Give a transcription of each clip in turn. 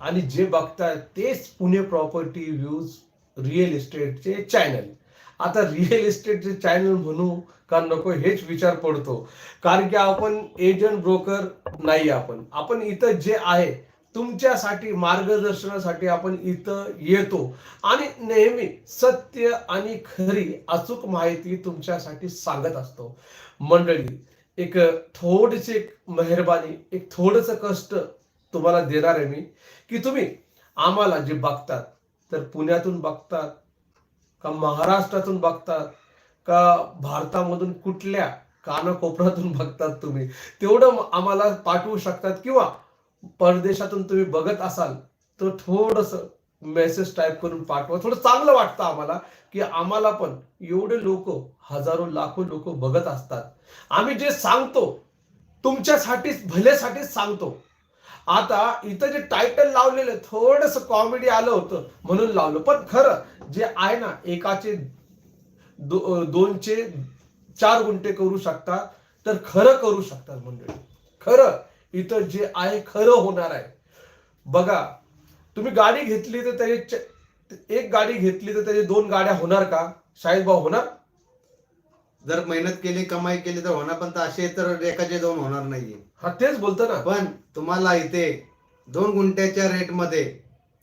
आणि जे बघताय तेच पुणे प्रॉपर्टी व्ह्यूज रिअल इस्टेटचे चॅनल आता रिअल इस्टेटचे चॅनल म्हणू का नको हेच विचार पडतो. कारण की आपण एजंट ब्रोकर नाही आपण. आपण इथं जे आहे तुमच्यासाठी मार्गदर्शनासाठी आपण इथं येतो. आणि नेहमी सत्य आणि खरी अचूक माहिती तुमच्यासाठी सांगत असतो. मंडळी एक थोडीशी एक मेहरबानी एक थोडंसं कष्ट तुम्हाला देणार आहे मी की तुम्ही आम्हाला जे बघतात तर पुण्यातून बघतात का महाराष्ट्रातून बघतात का भारतामधून कुठल्या कानाकोपऱ्यातून बघतात तुम्ही? तेवढं आम्हाला पाठवू शकतात किंवा परदेशातून तुम्ही बघत असाल तर थोडस मेसेज टाईप करून पाठवा. थोडं चांगलं वाटतं आम्हाला की आम्हाला पण एवढे लोक हजारो लाखो लोक बघत असतात. आम्ही जे सांगतो तुमच्यासाठीच भल्यासाठीच सांगतो आता इथं जे टायटल लावलेलं थोडस कॉमेडी आलं होतं म्हणून लावलं. पण खरं जे आहे ना एकाचे दो, दोनचे चार गुंठे करू शकतात तर खरं करू शकतात मंडळी. खरं इथं जे आहे खरं होणार आहे. बघा तुम्ही गाडी घेतली तर त्याचे एक गाडी घेतली तर त्याचे दोन गाड्या होणार का? शाहीद भाऊ होणार? जर मेहनत केली कमाई केली तर होणार पण असे तर एकाचे दोन होणार नाहीये. हा तेच बोलतो ना. पण तुम्हाला इथे दोन गुंठ्याच्या रेटमध्ये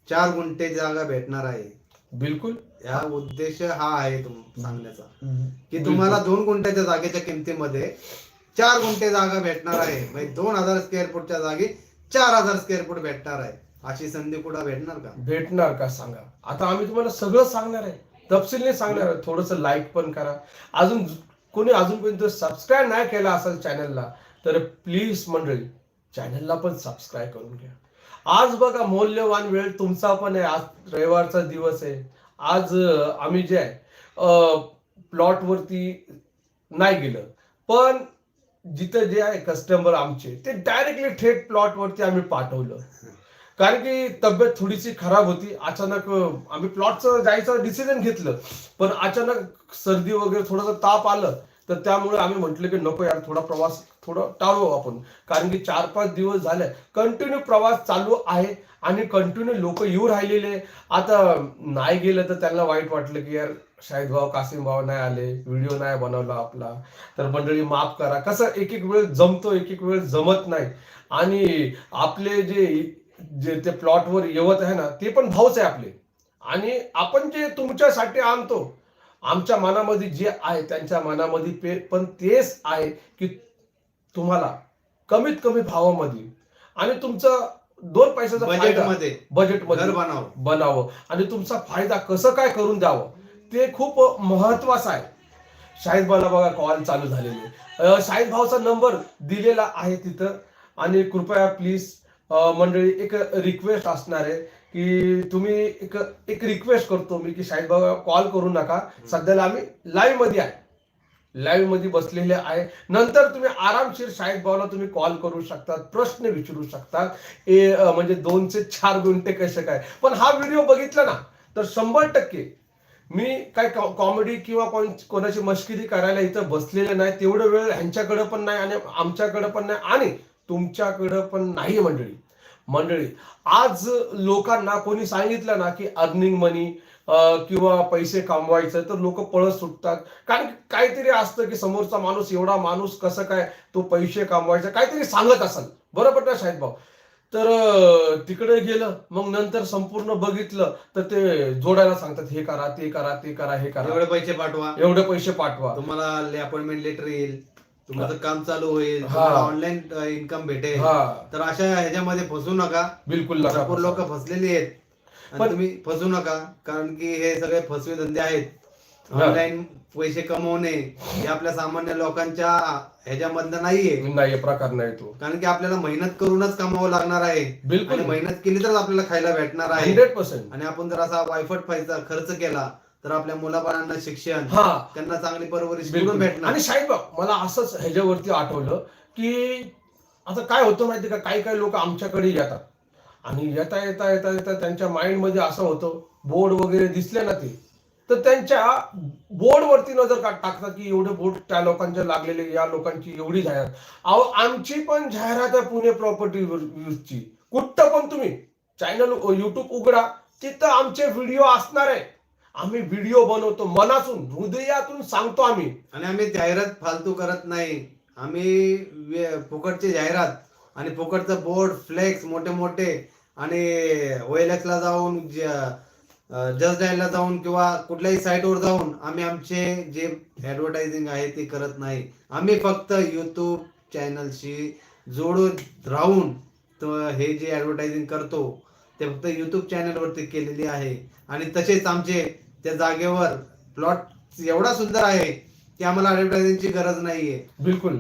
चार गुंठे जागा भेटणार आहे. बिलकुल. हा उद्देश हा आहे तुम सांगण्याचा. की तुम्हाला दोन गुंठ्याच्या जागेच्या किमतीमध्ये चार गुंठे जागा भेटणार आहे. म्हणजे दोन हजार स्क्वेअर फूटच्या जागी चार हजार स्क्वेअर फूट भेटणार आहे. अशी संधी कुठं भेटणार का? भेटणार का सांगा. आता आम्ही तुम्हाला सगळं सांगणार आहे. तपशीलने सांगणार आहे. थोडस लाईक पण करा. अजून कोणी अजूनपर्यंत सबस्क्राईब नाही केला असेल चॅनलला तर प्लीज मंडळी चॅनलला पण सबस्क्राईब करून घ्या. आज बघा मौल्यवान वेळ तुमचा पण आहे. आज रविवारचा दिवस आहे. आज आम्ही जे आहे प्लॉट वरती नाही गेलं. पण जिथं जे आहे कस्टमर आमचे ते डायरेक्टली थेट प्लॉट वरती आम्ही पाठवलं. कारण की तब्येत थोडीशी खराब होती. अचानक आम्ही प्लॉटचं जायचं डिसिजन घेतलं. पण अचानक सर्दी वगैरे थोडंसं ताप आलं. तर त्यामुळे आम्ही म्हटलं की नको यार थोडा प्रवास थोडं टाळू आपण. कारण की चार पाच दिवस झाले कंटिन्यू प्रवास चालू आहे आणि कंटिन्यू लोक येऊ राहिलेले. आता नाही गेलं तर त्यांना वाईट वाटलं की यार शाहिद भाऊ कासिम भाऊ नाही आले व्हिडिओ नाही बनवला आपला. तर मंडळी माफ करा. कसं एक एक वेळ जमतो एक एक वेळ जमत नाही. आणि आपले जे जे ते प्लॉटवर येवत आहे ना ते पण भाऊच आहे आपले. आणि आपण जे तुमच्यासाठी आणतो आमच्या मनामध्ये जे आहे त्यांच्या मनामध्ये पे पण तेच आहे की तुम्हाला कमीत कमी भावामध्ये आणि तुमचं दोन पैशाचा बजेट फायदा मध्ये बजेट घरमध्ये बनाव. बनावं. आणि तुमचा फायदा कसं काय करून द्यावं ते खूप महत्वाचं आहे. शाहिद भाऊला बघा कॉल चालू झालेले. शाहिद भाऊचा नंबर दिलेला आहे तिथं. आणि कृपया प्लीज मंडळी एक रिक्वेस्ट असणार आहे की तुम्ही एक एक रिक्वेस्ट करतो मी की शाहिद कॉल करू नका. सध्याला आम्ही लाईव्हमध्ये आहे. लाईव्हमध्ये बसलेले आहे. नंतर तुम्ही आरामशीर शाहिद तुम्ही कॉल करू शकतात प्रश्न विचारू शकतात ए म्हणजे दोनचे चार गुंठे कसे काय? पण हा व्हिडिओ बघितला ना तर शंभर टक्के मी काय कॉमेडी किंवा कोण कोणाची मश्किरी करायला इथं बसलेले नाही. तेवढं वेळ ह्यांच्याकडे पण नाही आणि आमच्याकडे पण नाही. आणि तुमच्याकडे पण नाही मंडळी. मंडळी आज लोकांना कोणी सांगितलं ना की अर्निंग मनी किंवा पैसे कमवायचं तर लोक पळत सुटतात. कारण काहीतरी असतं की समोरचा माणूस एवढा माणूस कसं काय तो पैसे कमवायचा काहीतरी सांगत असेल. बरोबर ना शाहिद भाऊ? तर तिकडे गेलं मग नंतर संपूर्ण बघितलं तर ते जोडायला सांगतात हे करा ते करा ते करा हे करा. एवढे पैसे पाठवा. एवढे पैसे पाठवा. तुम्हाला अपॉइंटमेंट लेटर येईल. तुमचं काम चालू होईल. तुम्हाला ऑनलाईन इन्कम भेटेल. हा. तर अशा ह्याच्यामध्ये फसू नका. बिलकुल भरपूर लोक. फसलेली आहेत. पण- तुम्ही फसू नका कारण की हे सगळे फसवे धंदे आहेत. ऑनलाईन पैसे कमवणे हे आपल्या सामान्य लोकांच्या ह्याच्यामधनं नाहीये. नाही प्रकार नाही तो. कारण की आपल्याला मेहनत करूनच कमावं लागणार आहे. बिलकुल. मेहनत केली तर आपल्याला खायला भेटणार आहे. हंड्रेड पर्सेंट आणि आपण जर असा वायफट पैसा खर्च केला तर आपल्या मुलाबाळांना शिक्षण हा. त्यांना चांगली परवरिश बिलकुल. कुठून भेटणार आणि शाहिद भाऊ मला असंच ह्याच्यावरती आठवलं की आता काय होतं माहिती का? काही काही लोक आमच्याकडे येतात. आणि येता येता येता येता त्यांच्या माइंडमध्ये असं होतं बोर्ड वगैरे दिसले ना ते तर त्यांच्या बोर्डवरती नजर का टाकतात की एवढे बोर्ड त्या लोकांच्या लागलेले या लोकांची एवढी जाहिरात. अहो आमची पण जाहिरात आहे पुणे प्रॉपर्टी ची. कुठं पण तुम्ही चॅनल युट्यूब उघडा तिथं आमचे व्हिडिओ असणार आहे. आम्ही व्हिडिओ बनवतो मनातून हृदयातून सांगतो आम्ही. आणि आम्ही जाहिरात फालतू करत नाही. आम्ही वे- फुकटची जाहिरात आणि फुकटचं बोर्ड फ्लेक्स मोठे मोठे आणि ओएलएक्सला जाऊन जस्ट डायलला जाऊन किंवा कुठल्याही साईटवर जाऊन आम्ही आमचे जे ॲडव्हर्टायझिंग आहे ते करत नाही. आम्ही फक्त यूट्यूब चॅनलशी जोडून राहून त- हे जे ॲडव्हर्टायझिंग करतो ते फक्त यूट्यूब चॅनलवरती केलेली आहे. आणि तसेच आमचे त्या जागेवर प्लॉट एवढा सुंदर आहे की आम्हाला ऍडव्हर्टायझिंगची गरज नाहीये. बिलकुल.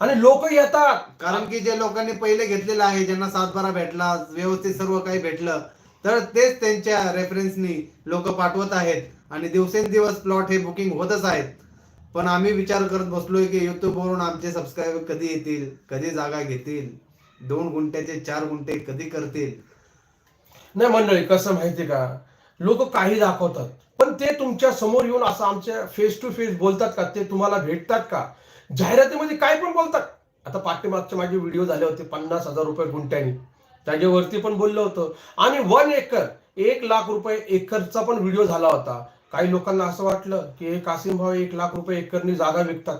आणि लोक येतात. कारण की जे लोकांनी पहिले घेतलेलं आहे ज्यांना सातबारा भेटला व्यवस्थित सर्व काही भेटलं तर तेच त्यांच्या रेफरन्सनी लोक पाठवत आहेत. आणि दिवसेंदिवस प्लॉट हे बुकिंग होतच आहेत. पण आम्ही विचार करत बसलोय की युट्यूबवरून आमचे सबस्क्राईबर कधी येतील कधी जागा घेतील दोन गुंठ्याचे चार गुंठे कधी करतील? नाही मंडळी कसं माहिती का? लोक काही दाखवतात. पण ते तुमच्यासमोर येऊन असं आमच्या फेस टू फेस बोलतात का? ते तुम्हाला भेटतात का? जाहिरातीमध्ये काय पण बोलतात. आता पाठीमागचे माझे व्हिडिओ झाले होते पन्नास हजार रुपये गुंठ्यानी. त्याच्यावरती पण बोललं होतं. आणि वन एकर एक लाख रुपये एकरचा पण व्हिडिओ झाला होता. काही लोकांना असं वाटलं की हे कासिम भाऊ एक लाख रुपये एकरनी जागा विकतात.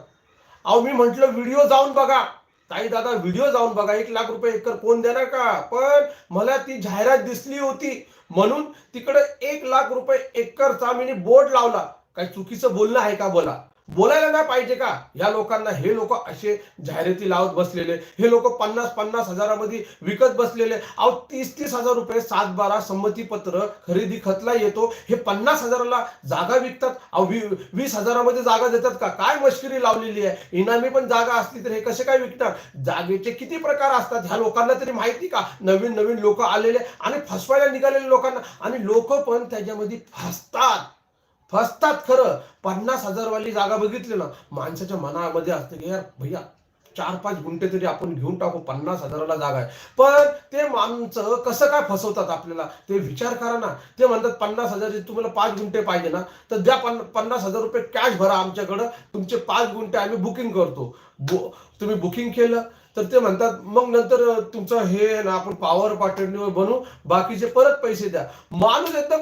अहो मी म्हंटल व्हिडिओ जाऊन बघा. ताई दादा व्हिडिओ जाऊन बघा एक लाख रुपये एकर कोण देणार का? पण मला ती जाहिरात दिसली होती. म्हणून तिकडे एक लाख रुपये एकरचा मी बोर्ड लावला. काही चुकीचं बोलणं आहे का? बोला. बोलायला नाही पाहिजे का? या लोकांना हे लोक असे जाहिराती लावत बसलेले. हे लोक पन्नास पन्नास हजारामध्ये विकत बसलेले. अहो तीस तीस हजार रुपये सात बारा संमतीपत्र खरेदी खतला येतो. हे पन्नास हजाराला जागा विकतात. अहो वी- वीस हजारामध्ये जागा देतात का? काय मश्किरी लावलेली आहे? इनामी पण जागा असली तर हे कसे काय विकणार? जागेचे किती प्रकार असतात? ह्या लोकांना तरी माहिती का? नवीन नवीन लोक आलेले आणि फसवायला निघालेले लोकांना. आणि लोक पण त्याच्यामध्ये फसतात. फसतात खरं. पन्नास हजारवाली जागा बघितली ना माणसाच्या मनामध्ये असते की यार भैया चार पाच गुंठे तरी आपण घेऊन टाकू पन्नास हजाराला जागा आहे. पण ते माणसं कसं काय फसवतात आपल्याला? ते विचार करा ना. ते म्हणतात पन्नास हजार तुम्हाला पाच गुंठे पाहिजे ना तर द्या पन पन्नास हजार रुपये कॅश भरा आमच्याकडं. तुमचे पाच गुंठे आम्ही बुकिंग करतो. बु तुम्ही बुकिंग केलं तर ते म्हणतात मग नंतर तुमचं हे ना आपण पॉवर पाटणीवर बनवू बाकीचे परत पैसे द्या. माणूस एकदम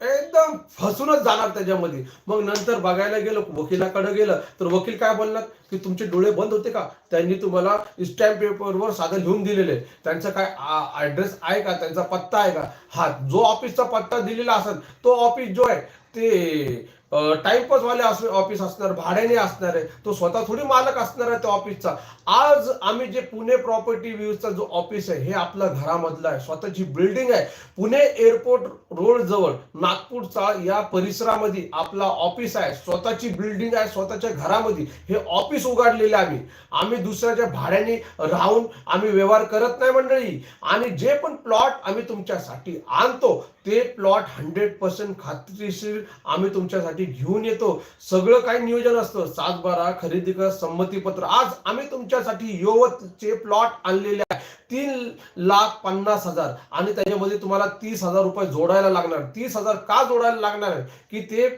एकदम फसूनच जाणार त्याच्यामध्ये. मग नंतर बघायला गेलो वकिलाकडे गेलं तर वकील काय बोलणार? की तुमचे डोळे बंद होते का? त्यांनी तुम्हाला स्टॅम्प पेपरवर साधं लिहून दिलेले त्यांचं त्यांचा काय ऍड्रेस आहे का? त्यांचा पत्ता आहे का? हा जो ऑफिसचा पत्ता दिलेला असेल तो ऑफिस जो आहे ते टाइमपास वाले ऑफिस असणार भाड्याने असणार आहे तो स्वतः थोडी मालक असणार आहे त्या ऑफिसचा. आज आम्ही जे पुणे प्रॉपर्टी व्ह्यूजचा जो ऑफिस आहे हे आपलं घरामधलं आहे स्वतःची बिल्डिंग आहे. पुणे एअरपोर्ट रोड जवळ नागपूरचा या परिसरामध्ये आपला ऑफिस आहे स्वतःची बिल्डिंग आहे स्वतःच्या घरामध्ये हे ऑफिस उघडलेले आम्ही. आम्ही दुसऱ्याच्या भाड्याने राहून आम्ही व्यवहार करत नाही मंडळी. आणि जे पण प्लॉट आम्ही तुमच्यासाठी आणतो ते प्लॉट हंड्रेड पर्सेंट खात्रीशीर आम्ही तुमच्यासाठी घेऊन येतो. सगळं काही नियोजन असतं. सात बारा खरेदी कर संमतीपत्र. आज आम्ही तुमच्यासाठी योवतचे प्लॉट आणलेले आहे. तीन लाख पन्नास हजार. आणि त्याच्यामध्ये तुम्हाला तीस हजार रुपये जोडायला लागणार. तीस हजार का जोडायला लागणार आहे? की ते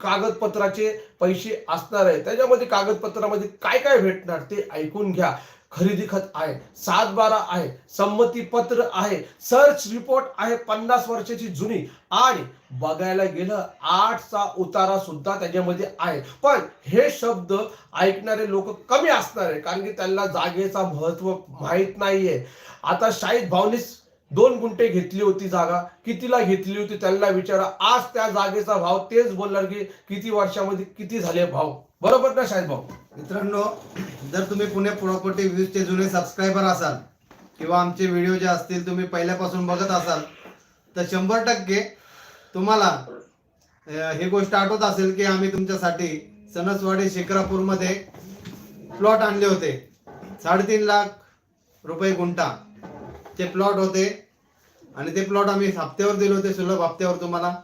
कागदपत्राचे पैसे असणार आहे. त्याच्यामध्ये कागदपत्रामध्ये काय काय भेटणार ते ऐकून घ्या. खरेदी खत आहे सात बारा आहे संमती पत्र आहे सर्च रिपोर्ट आहे पन्नास वर्षाची जुनी. आणि बघायला गेलं आठचा उतारा सुद्धा त्याच्यामध्ये आहे. पण हे शब्द ऐकणारे लोक कमी असणार आहे कारण की त्यांना जागेचा महत्त्व माहीत नाहीये. आता शाहीद भावनीस दोन गुंठे घेतली होती जागा. कितीला घेतली होती त्यांना विचारा. आज त्या जागेचा भाव तेच बोलणार की किती वर्षामध्ये किती झाले भाव? बरोबर ना शाहिद भाऊ? मित्रांनो जर तुम्ही पुणे प्रॉपर्टी व्ह्यूजचे जुने सबस्क्रायबर असाल किंवा आमचे व्हिडिओ जे असतील तुम्ही पहिल्यापासून बघत असाल तर शंभर टक्के तुम्हाला ही गोष्ट आठवत असेल की आम्ही तुमच्यासाठी सणसवाडी शिक्रापूरमध्ये प्लॉट आणले होते. साडेतीन लाख रुपये गुंठा. ते प्लॉट होते. आणि ते प्लॉट आम्ही हप्त्यावर दिले होते सुलभ हप्त्यावर तुम्हाला.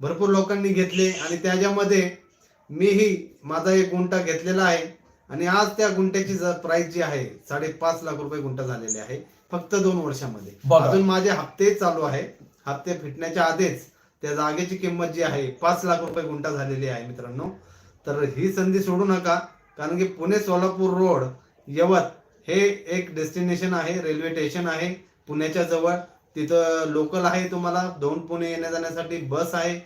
भरपूर लोकांनी घेतले. आणि त्याच्यामध्ये मीही माझा एक गुंठा घेतलेला आहे आणि आज त्या गुंठ्याची प्राइस जी आहे साडेपाच लाख रुपये गुंठा झालेली आहे फक्त दोन वर्षामध्ये. अजून माझे हप्ते चालू आहे. हप्ते फिटण्याच्या आधीच त्या जागेची किंमत जी आहे पाच लाख रुपये गुंठा झालेली आहे मित्रांनो. तर ही संधी सोडू नका कारण की पुणे सोलापूर रोड यवत हे एक डेस्टिनेशन आहे रेल्वे स्टेशन आहे. पुण्याच्या जवळ तिथं लोकल आहे तुम्हाला. दोन पुणे येण्या जाण्यासाठी बस आहे.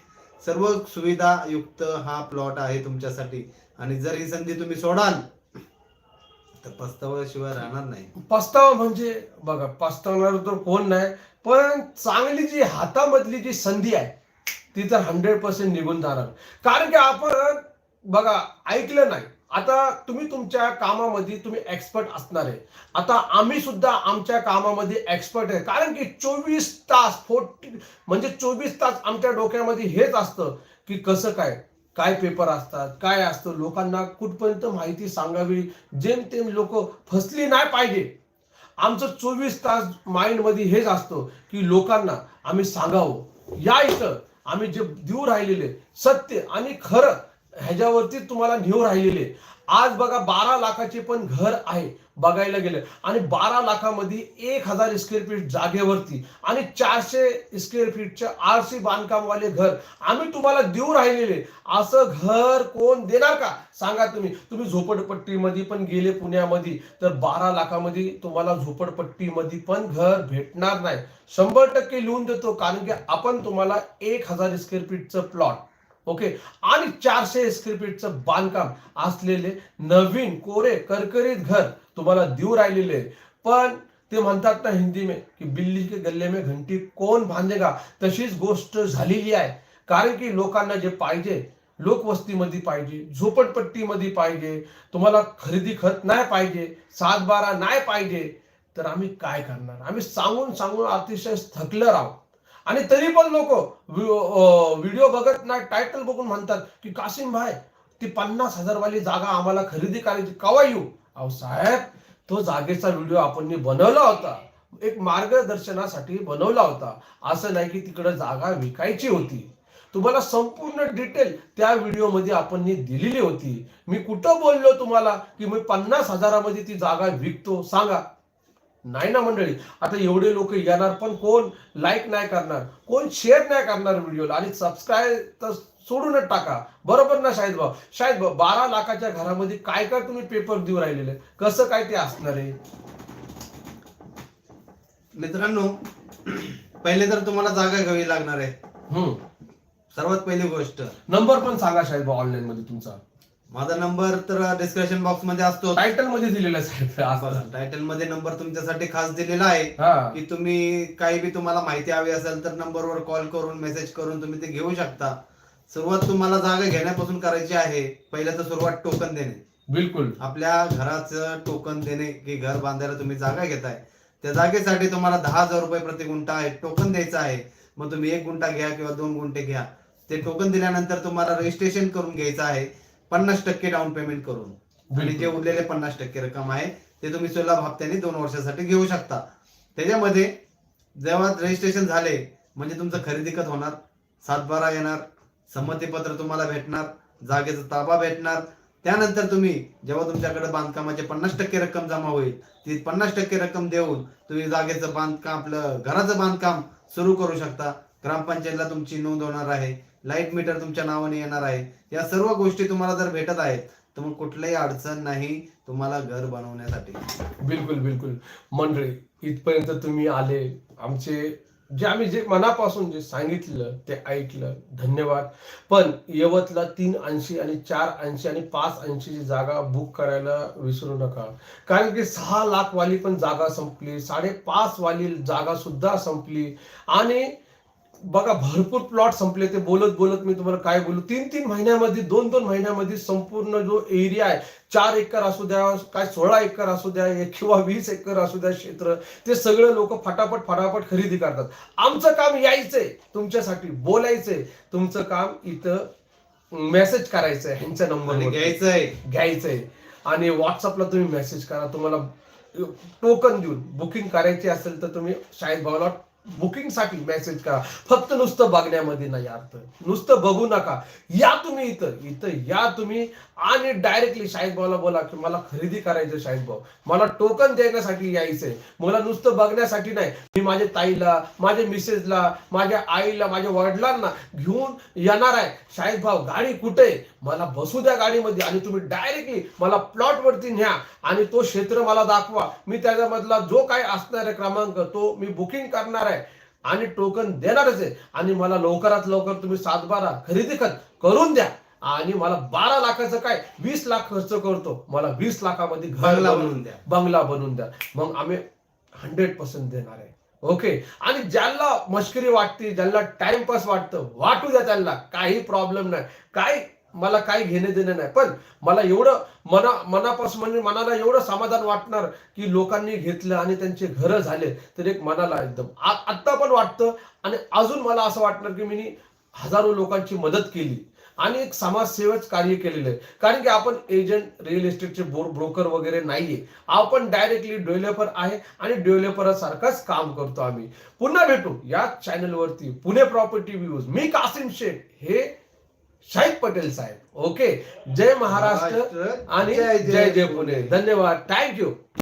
सर्व सुविधा युक्त हा प्लॉट आहे तुमच्यासाठी. आणि जर ही संधी तुम्ही सोडाल तर पस्ताव्याशिवाय राहणार नाही. पस्तावा म्हणजे बघा पस्तावणार तर कोण नाही पण चांगली जी हातामधली जी संधी आहे ती तर हंड्रेड पर्सेंट निघून जाणार. कारण की आपण बघा ऐकलं नाही. आता तुम्ही तुमच्या कामामध्ये तुम्ही एक्सपर्ट असणार. आहे आता आम्ही सुद्धा आमच्या कामामध्ये एक्सपर्ट आहे. कारण की चोवीस तास फोर्टी म्हणजे चोवीस तास आमच्या डोक्यामध्ये हेच असतं की कसं काय काय पेपर असतात काय असतं लोकांना कुठपर्यंत माहिती सांगावी जेमतेम लोक फसली नाही पाहिजे. आमचं चोवीस तास माइंडमध्ये हेच असतं की लोकांना आम्ही सांगावं. या इथं आम्ही जे देऊ राहिलेले सत्य आणि खरं ह्याच्यावरती तुम्हाला नेऊ राहिलेले. आज बघा बारा लाखाचे पण घर आहे बघायला गेलं. आणि बारा लाखामध्ये एक हजार स्क्वेअर फीट जागेवरती आणि चारशे स्क्वेअर फीटच्या आरसी बांधकामवाले घर. आम्ही तुम्हाला देऊ राहिलेले. असं घर कोण देणार का? सांगा तुम्ही. तुम्ही झोपडपट्टीमध्ये पण गेले पुण्यामध्ये. तर बारा लाखामध्ये तुम्हाला झोपडपट्टीमध्ये पण घर भेटणार नाही. शंभर टक्के लिहून देतो कारण की आपण तुम्हाला एक हजार स्क्वेअर फीटचं प्लॉट ओके? आणि चारशे स्क्वेअर फीटचं बांधकाम असलेले नवीन कोरे करकरीत घर तुम्हाला देऊ राहिलेले पण ते म्हणतात ना हिंदी में की बिल्ली के गल्ले में घंटी कोण बांधेगा? तशीच गोष्ट झालेली आहे. कारण की लोकांना जे पाहिजे लोकवस्तीमध्ये पाहिजे झोपडपट्टीमध्ये पाहिजे तुम्हाला खरेदी खत नाही पाहिजे सात बारा नाही पाहिजे तर आम्ही काय करणार? आम्ही सांगून सांगून अतिशय थकलं राहू आणि तरी पण लोक व्हिडिओ बघत नाही टायटल बघून म्हणतात की कासिम भाई ती पन्नास हजारवाली जागा आम्हाला खरेदी करायची. कवा येऊ? अहो साहेब तो जागेचा व्हिडिओ आपण बनवला होता. एक मार्गदर्शनासाठी बनवला होता. असं नाही की तिकडे जागा विकायची होती. तुम्हाला संपूर्ण डिटेल त्या व्हिडिओमध्ये आपण दिलेली होती. मी कुठं बोललो तुम्हाला की मी पन्नास हजारामध्ये ती जागा विकतो? सांगा. नाही ना मंडळी? आता एवढे लोक येणार पण कोण? लाईक नाही करणार. कोण शेअर नाही करणार व्हिडिओला आणि सबस्क्राईब तर सोडूनच टाका. बरोबर ना शाहिद भाऊ? शाहिद भाऊ बारा लाखाच्या घरामध्ये काय काय तुम्ही पेपर देऊ राहिलेले? कसं काय ते असणार आहे? मित्रांनो पहिले तर तुम्हाला जागा घ्यावी लागणार आहे. हम्म. सर्वात पहिली गोष्ट. नंबर पण सांगा शाहिद भाऊ ऑनलाईन मध्ये तुमचा. माझा नंबर तर डिस्क्रिप्शन बॉक्समध्ये असतो. टायटलमध्ये दिलेला आहे. टायटलमध्ये नंबर तुमच्यासाठी खास दिलेला आहे. की तुम्ही काही बी तुम्हाला माहिती हवी असेल तर नंबरवर कॉल करून मेसेज करून तुम्ही ते घेऊ शकता. सुरुवात तुम्हाला जागा घेण्यापासून करायची आहे. पहिलं तर सुरुवात टोकन देणे. बिलकुल. आपल्या घराचं टोकन देणे की घर बांधायला तुम्ही जागा घेताय. त्या जागेसाठी तुम्हाला दहा हजार रुपये प्रति गुंठा आहे टोकन द्यायचं आहे. मग तुम्ही एक गुंठा घ्या किंवा दोन गुंठे घ्या. ते टोकन दिल्यानंतर तुम्हाला रजिस्ट्रेशन करून घ्यायचं आहे. पन्नास टक्के डाऊन पेमेंट करून. आणि जे उरलेले पन्नास टक्के रक्कम आहे ते तुम्ही सुलभ हप्त्याने दोन वर्षासाठी घेऊ शकता. त्याच्यामध्ये जेव्हा रजिस्ट्रेशन झाले म्हणजे तुमचं खरेदी खत होणार सातबारा येणार संमतीपत्र तुम्हाला भेटणार जागेचा ताबा भेटणार. त्यानंतर तुम्ही जेव्हा तुमच्याकडे बांधकामाचे पन्नास टक्के रक्कम जमा होईल ती पन्नास टक्के रक्कम देऊन तुम्ही जागेचं बांधकाम आपलं घराचं बांधकाम सुरू करू शकता. ग्रामपंचायतला तुमची नोंद होणार आहे. लाइट मीटर तुमच्या नावाने येणार आहे. या सर्व गोष्टी तुम्हाला जर भेटत आहेत तर मग कुठलीही अडचण नाही तुम्हाला घर बनवण्यासाठी. बिलकुल बिलकुल. मंडळी इथपर्यंत तुम्ही आले. आमचे जे आम्ही जे मनापासून जे सांगितलं ते ऐकलं. धन्यवाद. पण यवतला तीन ऐंशी आणि चार ऐंशी आणि पाच ऐंशीची जागा बुक करायला विसरू नका. कारण की सहा लाख वाली पण जागा संपली. साडेपाच वाली जागा सुद्धा संपली. आणि बघा भरपूर प्लॉट संपले ते. बोलत बोलत मी तुम्हाला काय बोलू? तीन तीन महिन्यामध्ये दोन दोन महिन्यामध्ये संपूर्ण जो एरिया आहे चार एकर असू द्या काय सोळा एकर असू द्या एक किंवा वीस एकर असू द्या क्षेत्र ते सगळे लोक फटाफट फटाफट खरेदी करतात. आमचं काम यायचंय तुमच्यासाठी बोलायचंय. तुमचं काम इथं मेसेज करायचंय ह्यांच्या नंबर घ्यायचंय. घ्यायचंय. आणि व्हॉट्सअपला तुम्ही मेसेज करा. तुम्हाला टोकन देऊन बुकिंग करायची असेल तर तुम्ही शाहीद भाऊला बुकिंगसाठी मेसेज करा. फक्त नुसतं बघण्यामध्ये नाही अर्थ. नुसतं बघू नका. या तुम्ही इथं. इथं या तुम्ही. आणि डायरेक्टली शाहीद भाऊला बोला की मला खरेदी करायचं शाहीद भाऊ. मला टोकन देण्यासाठी यायचंय. मला नुसतं बघण्यासाठी नाही. मी माझ्या ताईला माझ्या मिसेसला माझ्या आईला माझ्या वडिलांना घेऊन येणार आहे. शाहीद भाऊ गाडी कुठे आहे? मला बसू द्या गाडीमध्ये आणि तुम्ही डायरेक्टली मला प्लॉट वरती न्या आणि तो क्षेत्र मला दाखवा. मी त्याच्यामधला जो काही असणार आहे क्रमांक तो मी बुकिंग करणार आहे. आणि टोकन देणारच आहे. आणि मला लवकरात लवकर तुम्ही सात बारा खरेदी खत करून द्या. आणि मला बारा लाखाचं काय? वीस लाख खर्च करतो. मला वीस लाखामध्ये घर बंगला बनवून द्या. बंगला बनवून द्या. मग आम्ही हंड्रेड पर्सेंट देणार आहे. ओके आणि ज्यांना मस्करी वाटते ज्यांना टाइमपास वाटतं वाटू द्या त्यांना. काही प्रॉब्लेम नाही. काय मला काही घेणे देणे नाही. पण मला एवढं मना मनापासून म्हणजे मनाला एवढं समाधान वाटणार की लोकांनी घेतलं आणि त्यांचे घरं झाले तर एक मनाला एकदम. आत्ता पण वाटतं आणि अजून मला असं वाटणार की मी हजारो लोकांची मदत केली आणि एक समाजसेवच कार्य केलेलं आहे. कारण की आपण एजंट रिअल इस्टेटचे ब्रोकर वगैरे नाहीये. आपण डायरेक्टली डेव्हलपर आहे आणि डेव्हलपर सारखंच काम करतो आम्ही. पुन्हा भेटू या चॅनलवरती पुणे प्रॉपर्टी व्ह्यूज मी कासिम शेख. हे शाहिद पटेल साहेब. ओके जय महाराष्ट्र आणि जय जय पुणे. धन्यवाद. थँक्यू